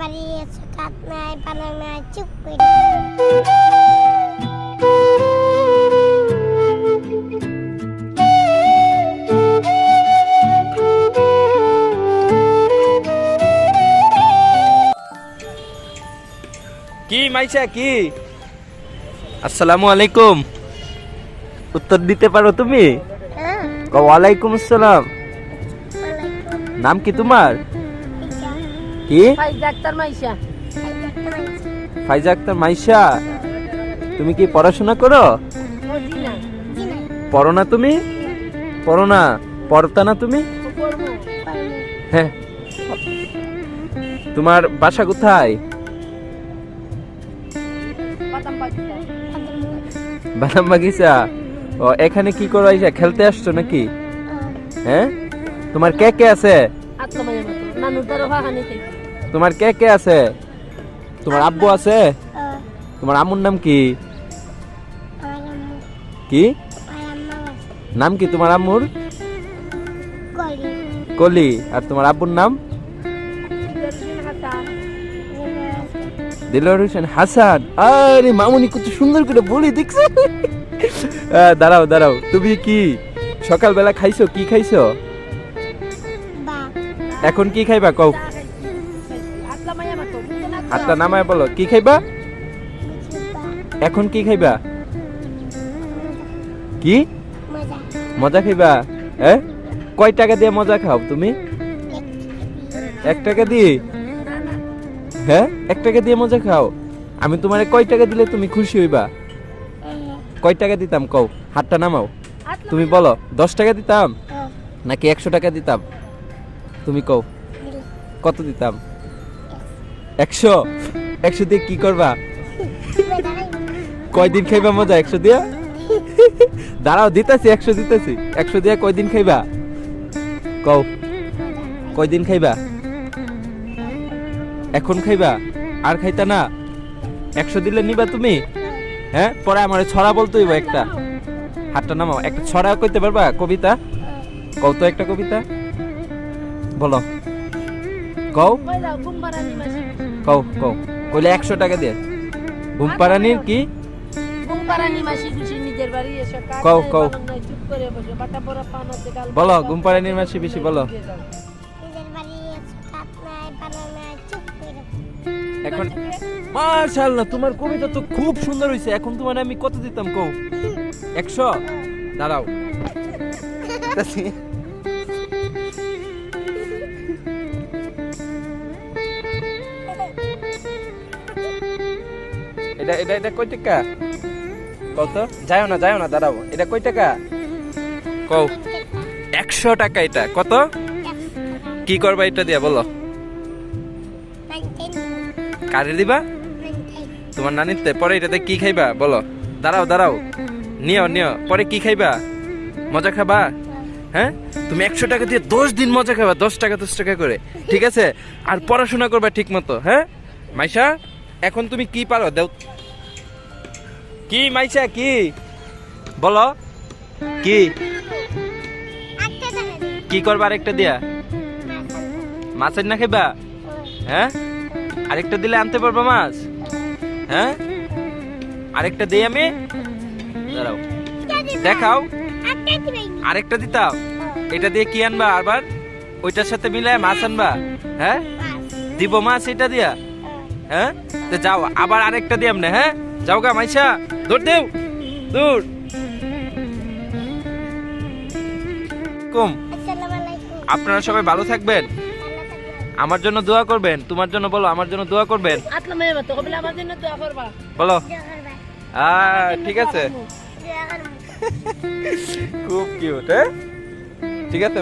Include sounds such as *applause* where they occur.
বাড়ি কাত নাই চুপ করে। কি মাইশা কি? আসসালামু আলাইকুম উত্তর দিতে পারো তুমি? হ্যাঁ। ওয়ালাইকুম আসসালাম। নাম কি তোমার? কি? ফাইজ আক্তার মাইশা। তুমি কি পড়াশোনা করো? পড়ো না তুমি? পড়ো না পড়তা না তুমি? হ্যাঁ। তোমার বাসা কোথায়? বাদাম বাগিচা। ও এখানে কি করো আইসা? খেলতে আসছো নাকি? হ্যাঁ? তোমার কে কে আছে? তোমার কে কে আছে? তোমার আব্বু আছে? তোমার আম্মুর নাম কি? কি? নাম কি তোমার আম্মুর? কলি। আর তোমার আব্বুর নাম? দিলর হোসেন। হাসান। আরে মামুনি কত সুন্দর করে বলি দেখছ? দাঁড়াও দাঁড়াও। তুমি কি সকালবেলা খাইছো? কি খাইছো? এখন কি খাইবা? কও। হাতটা নামায় বলো কি খাইবা? এখন কি খাইবা? কি? মজা। মজা খাইবা? হ্যাঁ কয় টাকা দিয়ে মজা খাও তুমি? এক টাকা দিয়ে? হ্যাঁ এক টাকা দিয়ে মজা খাও? আমি তোমারে কয় টাকা দিলে তুমি খুশি হইবা? কয় টাকা দিতাম? কও হাতটা নামাও। তুমি বলো দশ টাকা দিতাম? নাকি একশো টাকা দিতাম? তুমি কও কত দিতাম? একশো? একশো দিয়ে কি করবা? কয়দিন খাইবা মজা, একশো দিয়া? দাঁড়াও, দিতেছি, একশো দিতেছি। একশো দিয়া কয়দিন খাইবা? কও, কয়দিন খাইবা? এখন খাইবা? আর খাইতা না? একশো দিলে নিবা তুমি? হ্যাঁ? পরে আমার ছড়া বলতে হইব একটা। হাতটা নামাও, একটা ছড়া কইতে পারবা? কবিতা? কও তো একটা কবিতা। বলো। কও? কও কও কইলে একশো টাকা দিয়ে ঘুম পাড়ানির কি কও, কও। বলো ভাত, পাড়ানির মাসি বেশি বলো। নিজের বাড়ি আছে কাত নাই পালং নাই চুপ করে এখন মাশাআল্লাহ তোমার কবিতা তো খুব সুন্দর হইছে এখন তোমার আমি কত দিতাম কও? একশো? দাঁড়াও। *laughs* এটা এটা এটা কয় টাকা কত যাও না যাও না, দাঁড়াও। এটা কয় টাকা কও। একশো টাকা এটা। কত? কি করবা এটা দিয়া, বলো। কারে দিবা? তোমার নানিতে। পরে এটাতে কি খাইবা, বলো। দাঁড়াও দাঁড়াও। নিও নিও। পরে কি খাইবা? মজা খাবা? হ্যাঁ? তুমি একশো টাকা দিয়ে দশ দিন মজা খাবা, দশ টাকা দশ টাকা করে। ঠিক আছে? আর পড়াশোনা করবা ঠিক মতো হ্যাঁ? মাইশা? এখন তুমি কি পারো? দেও। কি মাইশা, কি? বলো। কি? কি করবা আরেকটা দিয়া? মাছের না খাইবা? হ্যাঁ? আরেকটা দিলে আনতে পারব মাছ? হ্যাঁ? আরেকটা দিই আমি? দাঁড়াও। দেখাও। আরেকটা দিতাম। এটা দিয়ে কি আনবা আবার ওইটার সাথে মিলায় মাছ আনবা। হ্যাঁ? দিব মাছ এটা দিয়া? হ্যাঁ? তো যাও আবার আরেকটা দিয়াম না হ্যাঁ? যাও গা মাইশা। দৌড় দেও দূর কম আপনারা সবাই ভালো থাকবেন? আমার জন্য দোয়া করবেন? তোমার জন্য বলো আমার জন্য দোয়া করবেন? আত্মা মায়া মতো কবিলা আমার জন্য দোয়া করবা। বলো। ঠিক আছে। *laughs* খুব কিউট হ্যাঁ? ঠিক আছে।